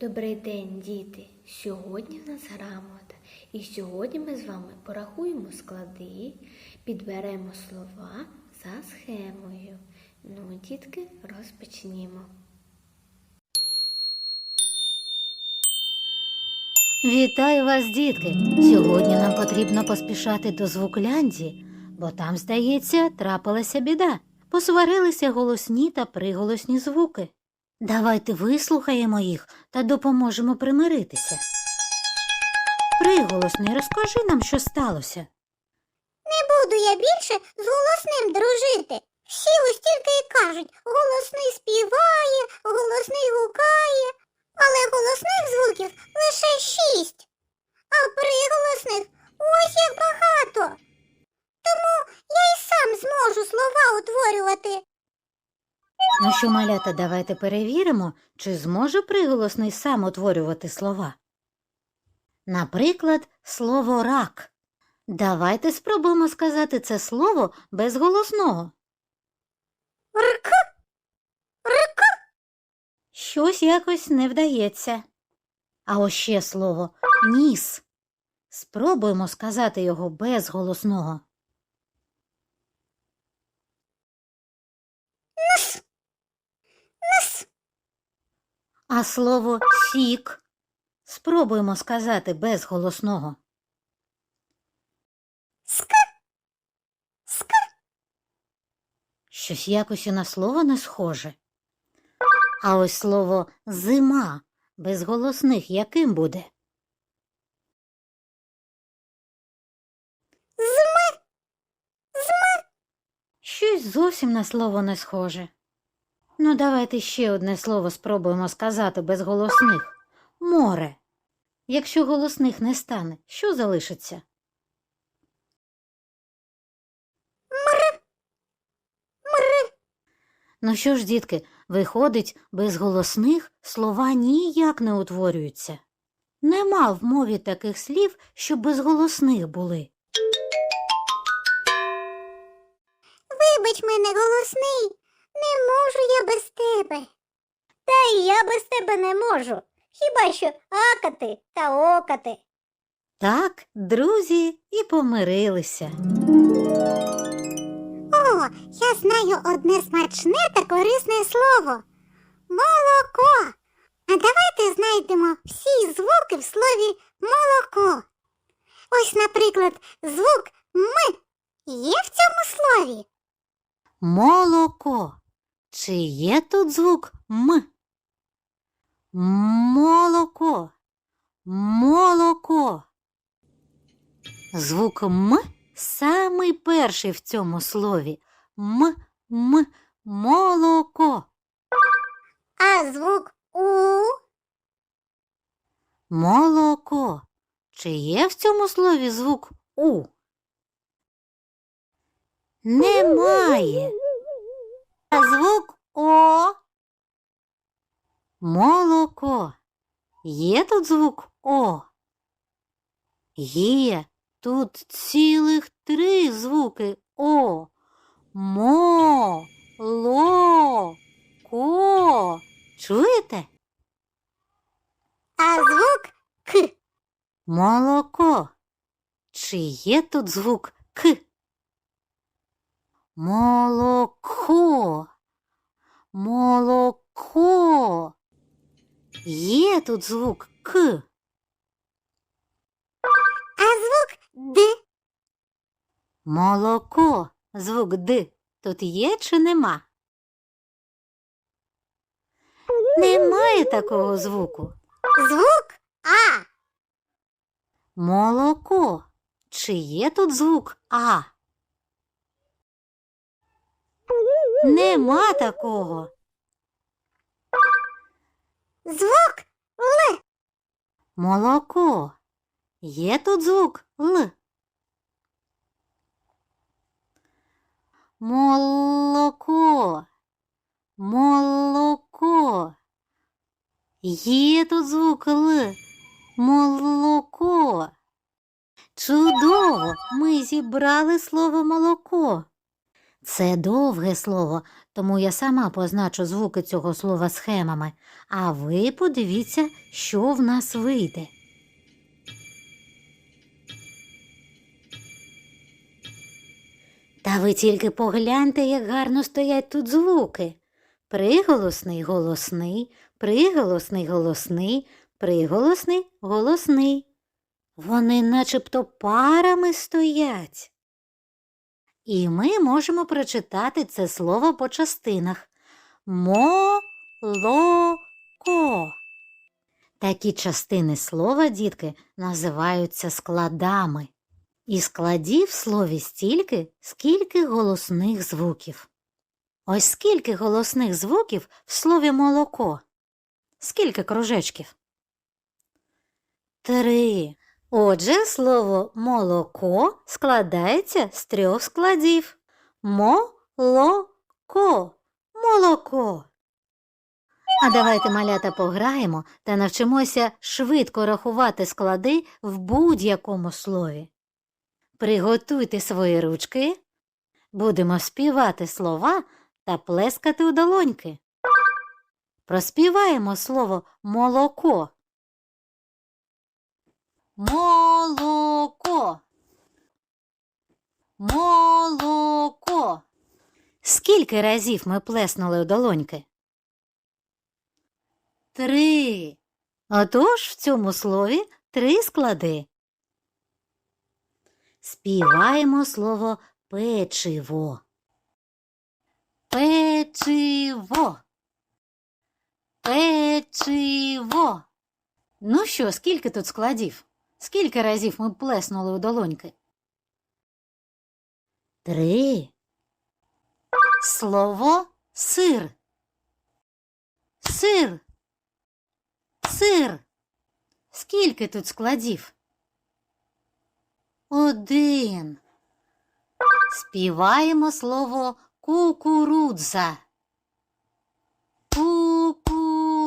Добрий день, діти! Сьогодні в нас грамота, і сьогодні ми з вами порахуємо склади, підберемо слова за схемою. Ну, дітки, розпочнімо. Вітаю вас, дітки! Сьогодні нам потрібно поспішати до звуклянді, бо там, здається, трапилася біда. Посварилися голосні та приголосні звуки. Давайте вислухаємо їх та допоможемо примиритися. Приголосний, розкажи нам, що сталося. Не буду я більше з голосним дружити. Всі ось тільки і кажуть, голосний співає, голосний гукає, але голосних звуків лише шість, а приголосних ось як багато. Тому я й сам зможу слова утворювати. Ну що, малята, давайте перевіримо, чи зможе приголосний сам утворювати слова. Наприклад, слово рак. Давайте спробуємо сказати це слово без голосного. Рк, рк, Щось якось не вдається. А ось ще слово ніс. Спробуємо сказати його без голосного. А слово сік. Спробуємо сказати без голосного. ска, ска, Щось якось і на слово не схоже. А ось слово зима без голосних яким буде? зм, Щось зовсім на слово не схоже. Ну, давайте ще одне слово спробуємо сказати без голосних. Море. Якщо голосних не стане, що залишиться? мр, Ну що ж, дітки, виходить, без голосних слова ніяк не утворюються. Нема в мові таких слів, що без голосних були. вибач мене голосний, не можу я без тебе. Та й я без тебе не можу. Хіба що акати та окати. Так, друзі і помирилися. О, я знаю одне смачне та корисне слово. Молоко. А давайте знайдемо всі звуки в слові молоко. Ось, наприклад, звук М є в цьому слові. Молоко. Чи є тут звук М? Молоко. Молоко. Звук М самий перший в цьому слові. М, М, молоко. А звук У Молоко. Чи є в цьому слові звук У? Немає. А звук О. Молоко. Є тут звук О? Є. Тут цілих три звуки О. Мо. Ло. Ко. Чуєте? а звук К. Молоко. Чи є тут звук К? Молоко. Молоко. Є тут звук К. А звук Д. Молоко. Звук Д. Тут є чи нема? Немає такого звуку. Звук А. Молоко. Чи є тут звук А? Нема такого. Звук Л. Молоко. Є тут звук Л. Молоко. Молоко. Є тут звук Л. Молоко. Чудово! Ми зібрали слово молоко. Це довге слово, тому я сама позначу звуки цього слова схемами, а ви подивіться, що в нас вийде. Та ви тільки погляньте, як гарно стоять тут звуки. Приголосний, голосний, приголосний, голосний, приголосний, голосний. Вони начебто парами стоять. І ми можемо прочитати це слово по частинах. Мо-ло-ко. Такі частини слова, дітки, називаються складами. І складів в слові стільки, скільки голосних звуків. Ось скільки голосних звуків в слові молоко. Скільки кружечків? Три. Отже, слово молоко складається з трьох складів. Мо-ло-ко. Молоко. А давайте, малята, пограємо та навчимося швидко рахувати склади в будь-якому слові. Приготуйте свої ручки. Будемо співати слова та плескати у долоньки. Проспіваємо слово молоко. Молоко. Молоко. Скільки разів ми плеснули у долоньки? Три. Отож в цьому слові три склади. Співаємо слово печиво. Печиво. Печиво. Ну що, скільки тут складів? Скільки разів ми плеснули у долоньки? Три. Слово сир. Сир. Сир. Скільки тут складів? Один. Співаємо слово кукурудза. Кукурудза.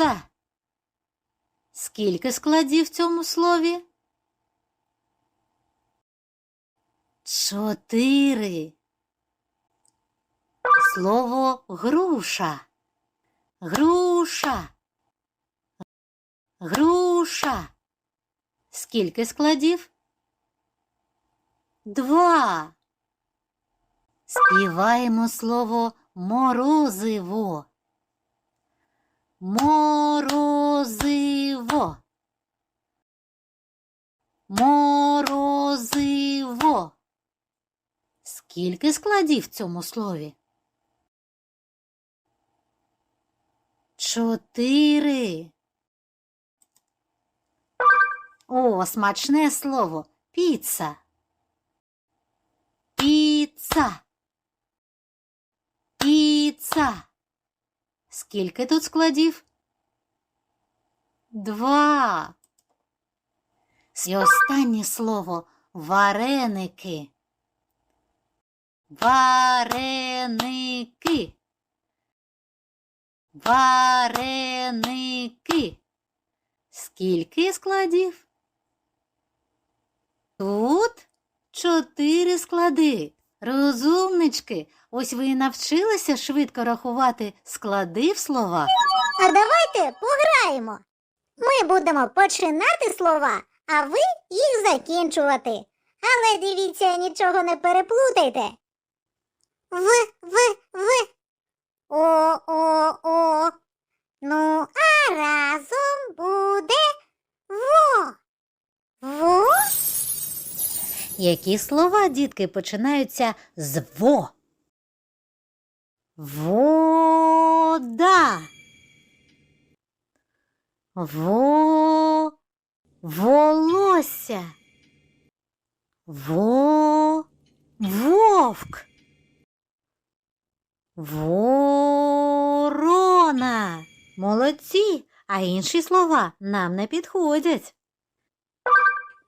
Кукурудза. Скільки складів в цьому слові? Чотири. Слово груша. Груша. Груша. Скільки складів? Два. Співаємо слово морозиво. Морозиво. Морозиво. Скільки складів в цьому слові? Чотири. О, смачне слово. Піца. Піца. Піца. Скільки тут складів? Два. І останнє слово вареники. Вареники. Вареники. Скільки складів? Тут чотири склади. Розумнички, ось ви і навчилися швидко рахувати склади в словах. А давайте пограємо. Ми будемо починати слова, а ви їх закінчувати. Але дивіться, нічого не переплутайте. В, в, в. О, о, о. Ну, а разом буде во. Во? Які слова, дітки, починаються з во? Вода. Во. Волосся. Во. Вовк. Ворона. Молодці, а інші слова нам не підходять.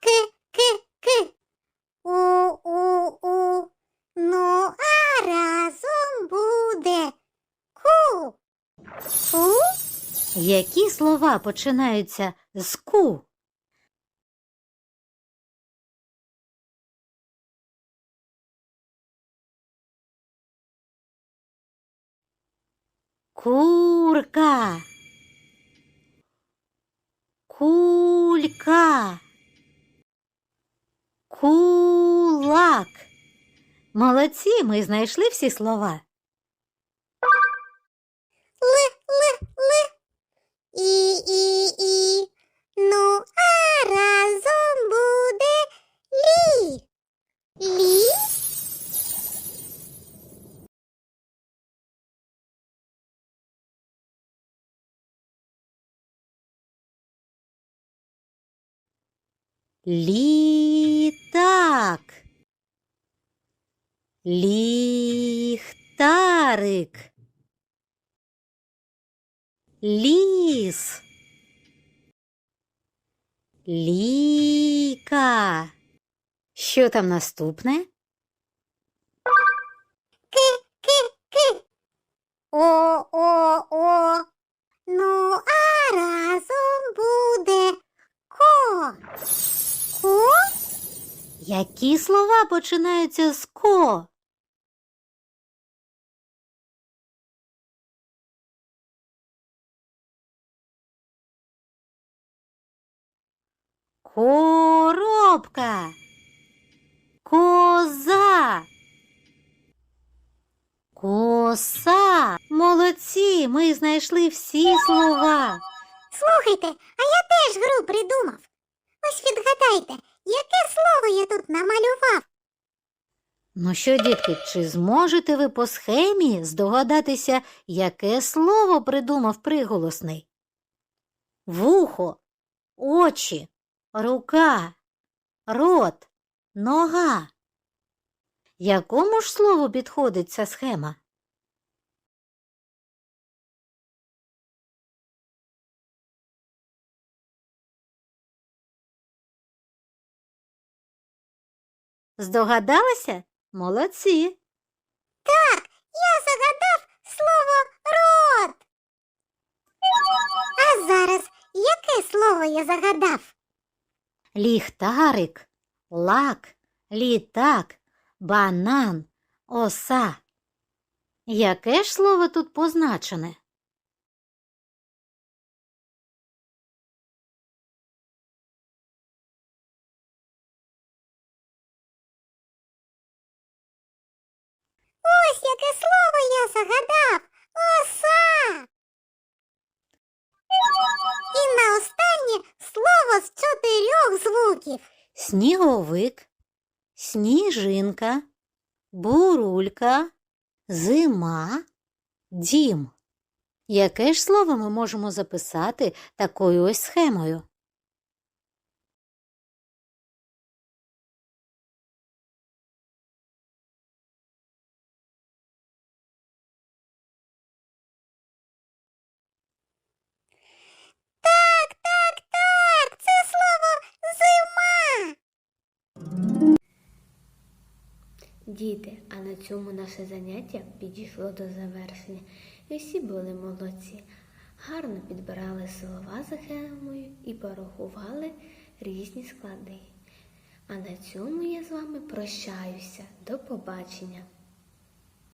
К, к, к. У-у-у. Ну, а разом буде ку. Ку? Які слова починаються з ку? Курка. Кулька. Кулак. Молодці, ми знайшли всі слова. Л, л, л. І, і, і. Ну, а разом буде лі. Лі. Літак. Ліхтарик. Ліс. Ліка. Що там наступне? Ки, ки, ки. О, о, о. Ну, а разом буде ко. Ко? Які слова починаються з ко? Коробка. Коза. Коса. Молодці, ми знайшли всі слова. Слухайте, а я теж гру придумав. Ось відгадайте, яке слово я тут намалював? Ну що, дітки, чи зможете ви по схемі здогадатися, яке слово придумав приголосний? Вухо, очі, рука, рот, нога. Якому ж слову підходить ця схема? Здогадалися? Молодці. Так, Я загадав слово рот. А зараз яке слово я загадав? Ліхтарик, лак, літак, банан, оса. Яке ж слово тут позначене? Ось яке слово я загадав. Оса. І на останнє слово з чотирьох звуків. Сніговик, сніжинка, бурулька, зима, дім. Яке ж слово ми можемо записати такою ось схемою? Діти, а на цьому наше заняття підійшло до завершення. І всі були молодці. Гарно підбирали слова за хемою і порахували різні склади. А на цьому я з вами прощаюся. До побачення!